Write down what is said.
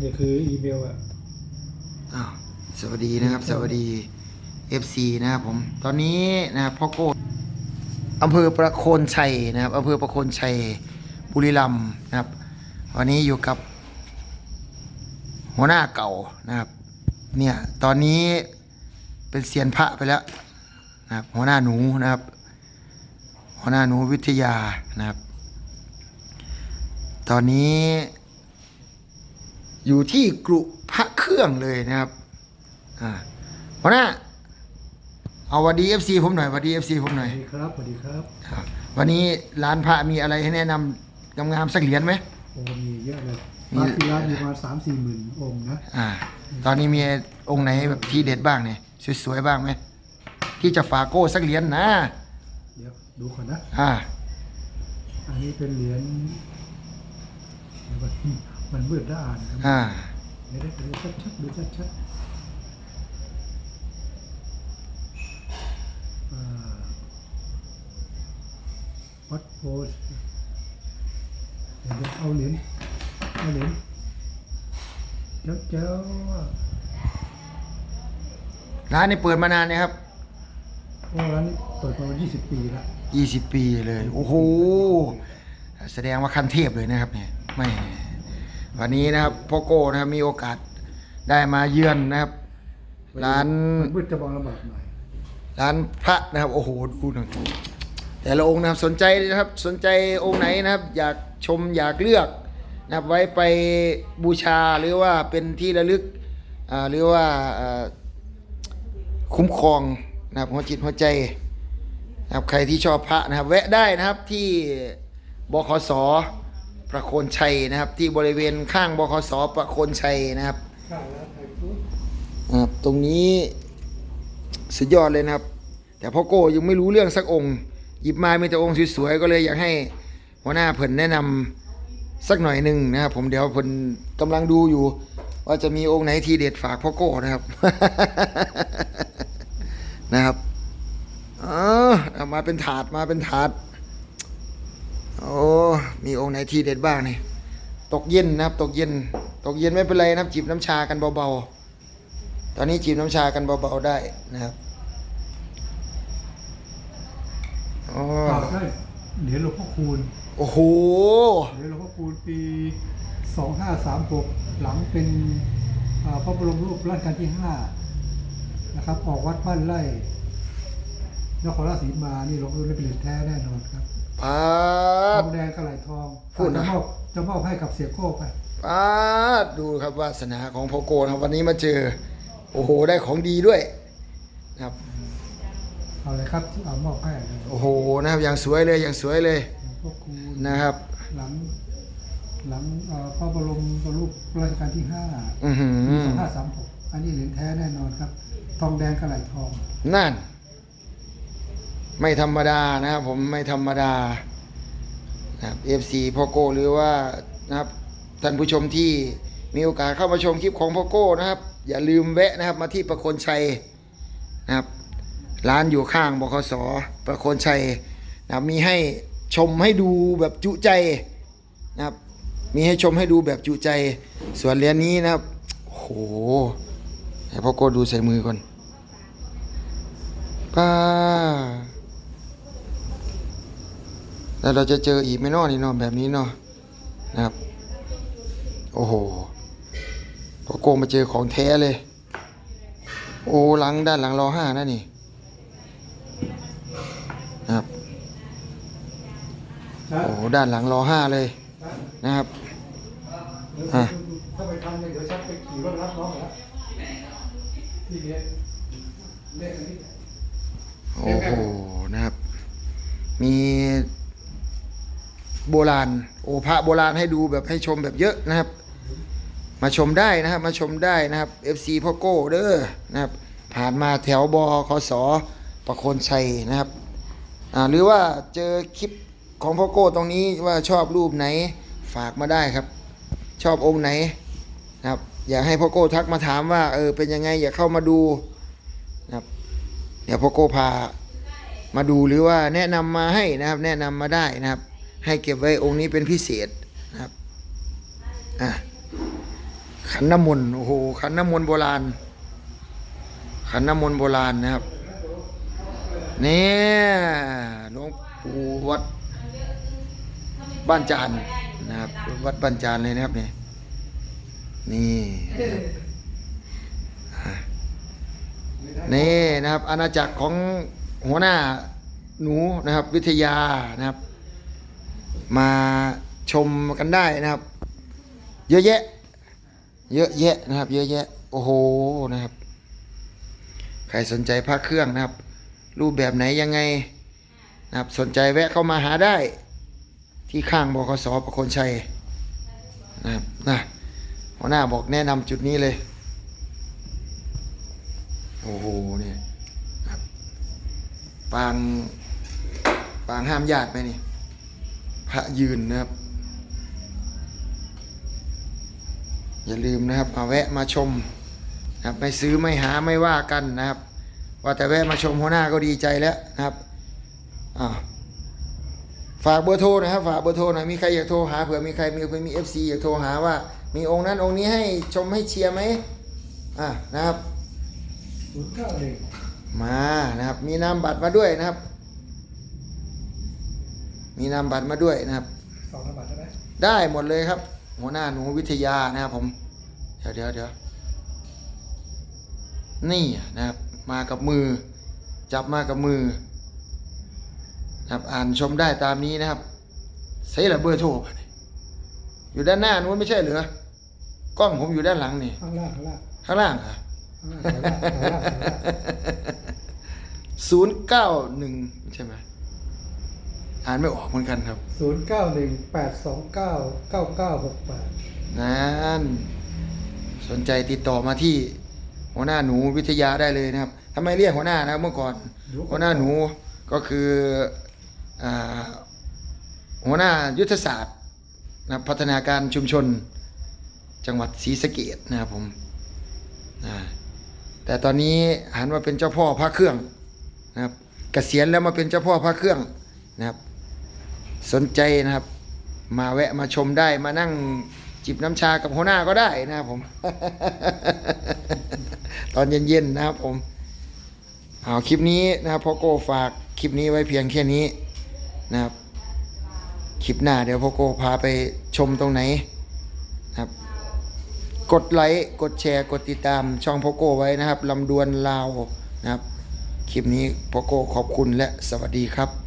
นี่คืออีเมลอะอ้าวสวัสดีนะครับ สวัสดี FC นะครับผม ตอนนี้นะครับพ่อโก้อำเภอประโคนชัยนะครับอำเภอประโคนชัยบุรีรัมย์นะครับ วันนี้อยู่กับ หัวหน้าเก่านะครับ เนี่ยตอนนี้เป็นเซียนพระไปแล้วนะครับหัวหน้าหนูนะครับ หัวหน้าหนูวิทยานะครับ ตอนนี้ อยู่ที่กรุพระเครื่องเลยนะครับอ่าหัวหน้าเอาวัดดีเอฟซีผมหน่อยวัดดีเอฟซีผมหน่อยสวัสดีครับสวัสดีครับครับวันนี้ร้านพระมีอะไรให้แนะนำงามๆสักเหรียญไหมโอ้มีเยอะเลยมีร้านที่ร้านมีประมาณสามสี่หมื่นองค์นะอ่า ตอนนี้มีองค์ไหนแบบที่เด็ดบ้างเนี่ยสวยๆบ้างไหมที่จะฝากโก้สักเหรียญนะ เดี๋ยวดูก่อนนะอ่า อันนี้เป็นเหรียญเดี๋ยวก่อน มันมืดแล้วอ่านครับอ่าเดี๋ยวได้ดูชัดๆดูชัดๆอ่าวัดโพสเดี๋ยวเอาเหรียญเอาเหรียญเจ้าเจ้าร้านนี้เปิดมานานนะครับโอ้ร้านนี้เปิดมา20ปีแล้ว20ปีเลย โอ้โห แสดงว่าขั้นเทพเลยนะครับเนี่ย ไม่ วันนี้นะครับพ่อโก้นะครับมีโอกาสได้มาเยือนนะครับ ร้านมันมืดจะมองลำบากหน่อยร้านพระนะครับ โอ้โหดูหน่อยแต่ละองค์นะครับสนใจนะครับสนใจองค์ไหนนะครับ อยากชมอยากเลือกนะครับไว้ไปบูชาหรือว่าเป็นที่ระลึกอ่าหรือว่าอ่าคุ้มครองนะครับหัวจิตหัวใจนะครับใครที่ชอบพระนะครับ แวะได้นะครับที่บขส ประโคนชัยนะครับ ที่บริเวณข้างบขสประโคนชัยนะครับครับตรงนี้สุดยอดเลยนะครับ แต่พ่อโก้ยังไม่รู้เรื่องสักองค์ หยิบมามีแต่องค์สวยๆก็เลยอยากให้หัวหน้าเพิ่นแนะนำสักหน่อยหนึ่งนะครับ ผมเดี๋ยวเพิ่นกำลังดูอยู่ ว่าจะมีองค์ไหนทีเด็ดฝากพ่อโก้นะครับนะครับเออเอมาเป็นถาดมาเป็นถาด อ้มีองค์ไหนทีเด็ดบ้างนี่ตกเย็นนะครับ ตกเย็น ตกเย็นไม่เป็นไรนะครับ จิบน้ำชากันเบาๆ ตอนนี้จิบน้ำชากันเบาๆได้นะครับอ๋อข่าวได้เหรียญหลวงพ่อคูณโอ้โหเหรียญหลวงพ่อคูณปี 2536 หลังเป็นอ่าพระบรมรูปรัชกาลที่ 5 นะครับ ออกวัดบ้านไร่นครราชสีมานี่หลวงพ่อคูณเป็นเหรียญแท้แน่นอนครับ ปาทด องแดงกระไหลทองพูดนะ จะมอบจะมอบให้กับเสียโก้ไป ปาดดูครับวาสนาของพ่อโกนะครับวันนี้มาเจอ โอ้โหได้ของดีด้วยนะครับ เอาเลยครับที่เอามอบให้หลวงโอ้โหนะครับอย่างสวยเลยอย่างสวยเลยพ่อคูณนะครับ หลัง หลังเอ่อพระบรมรูปรัชกาลที่5อือหือ สองห้าสามหกอันนี้เหรียญแท้แน่นอนครับ ทองแดงกระไหลทอง นั่น ไม่ธรรมดานะครับผมไม่ธรรมดานะครับ FC พ่อโก้หรือว่านะครับท่านผู้ชมที่มีโอกาสเข้ามาชมคลิปของพ่อโก้นะครับ อย่าลืมแวะนะครับมาที่ประโคนชัยนะครับ ร้านอยู่ข้างบคสประโคนชัยนะครับมีให้ชมให้ดูแบบจุใจนะครับมีให้ชมให้ดูแบบจุใจ ส่วนเหรียญนี้นะครับโอ้โหให้พ่อโก้ดูใส่มือก่อนป้า แล้วเราจะเจออีกไม่นอนี่นอนแบบนี้เนาะนะครับ โอ้โหพอโกงมาเจอของแท้เลย โอ้หลังด้านหลังรอห้านะนี่นะครับโอ้ด้านหลังรอห้าเลยนะครับอะถ้าไปทำเนี่ยเดี๋ยวฉันไปขี่รถรับน้องแล้วที่เรียเรียนอันนี้โอ้โหนะครับ มี โบราณ โอพระโบราณให้ดูแบบให้ชมแบบเยอะนะครับ มาชมได้นะครับ มาชมได้นะครับ FC พ่อโก้เด้อนะครับ ผ่านมาแถวบคสประโคนชัยนะครับอ่าหรือว่าเจอคลิปของพ่อโก้ตรงนี้ว่าชอบรูปไหนฝากมาได้ครับ ชอบองค์ไหนนะครับ อยากให้พ่อโก้ทักมาถามว่าเออเป็นยังไงอยากเข้ามาดูนะครับเดี๋ยวพ่อโก้พามาดูหรือว่าแนะนำมาให้นะครับ แนะนำมาได้นะครับ ให้เก็บไว้องค์นี้เป็นพิเศษนะครับอะขันน้ำมนต์โอ้โหขันน้ำมนต์โบราณ ขันน้ำมนต์โบราณนะครับเนี่ยหลวงปู่วัดบ้านจานนะครับวัดบ้านจานเลยนะครับเนี่ยนี่นี่นะครับอาณาจักรของหัวหน้าหนูนะครับวิทยานะครับ มาชมกันได้นะครับ เยอะแยะ เยอะแยะนะครับ เยอะแยะ โอ้โหนะครับ ใครสนใจพระเครื่องนะครับ รูปแบบไหนยังไงนะครับ สนใจแวะเข้ามาหาได้ ที่ข้างบคสประคนชัยนะครับนะหัวหน้าบอกแนะนำจุดนี้เลย โอ้โหเนี่ยปางปางห้ามญาติไหมนี่ ระยืนนะครับ อย่าลืมนะครับมาแวะมาชมนะครับไม่ซื้อไม่หาไม่ว่ากันนะครับ ว่าแต่แวะมาชมหัวหน้าก็ดีใจแล้วนะครับอ่าฝากเบอร์โทรนะครับฝากเบอร์โทรหน่อยมีใครอยากโทรหาเผื่อมีใครมีเผื่อมีเอฟซีอยากโทรหาว่า มีองค์นั้นองค์นี้ให้ชมให้เชียร์ไหมอ่านะครับศูนย์เก้าหนึ่งมานะครับ มีนามบัตรมาด้วยนะครับ มีนามบัตรมาด้วยนะครับสองนามบัตรได้ไหมได้หมดเลยครับ หัวหน้าหนูวิทยานะครับผม เดี๋ยวเดี๋ยวเดี๋ยวนี่นะครับ มากับมือ จับมากับมือนะครับอ่านชมได้ตามนี้นะครับใส่ละเบอร์โทรไปนี่อยู่ด้านหน้านู้นไม่ใช่เหรอกล้องผมอยู่ด้านหลังนี่ข้างล่างข้างล่างข้างล่างเหรอข้างล่างข้างล่างข้างล่างข้างล่างศูนย์เก้าหนึ่งใช่ไหม อ่านไม่ออกเหมือนกันครับ ศูนย์เก้าหนึ่งแปดสองเก้าเก้าเก้าหกแปดนั่นสนใจติดต่อมาที่ หัวหน้าหนูวิทยาได้เลยนะครับทำไมเรียกหัวหน้านะครับเมื่อก่อน หัวหน้าหนูก็คืออาหัวหน้ายุทธศาสตร์นะครับพัฒนาการชุมชนจังหวัดศรีสะเกดนะครับผมอ่าแต่ตอนนี้หันมาเป็นเจ้าพ่อพระเครื่องนะครับเกษียณแล้วมาเป็นเจ้าพ่อพระเครื่องนะครับ สนใจนะครับ มาแวะมาชมได้มานั่งจิบน้ำชากับหัวหน้าก็ได้นะครับผม ตอนเย็นๆนะครับผมเอาคลิปนี้นะครับพ่อโก้ฝากคลิปนี้ไว้เพียงแค่นี้นะครับ คลิปหน้าเดี๋ยวพ่อโก้พาไปชมตรงไหนนะครับ กดไลค์กดแชร์กดติดตามช่องพ่อโก้ไว้นะครับลำดวนลาวนะครับ คลิปนี้พ่อโก้ขอบคุณและสวัสดีครับ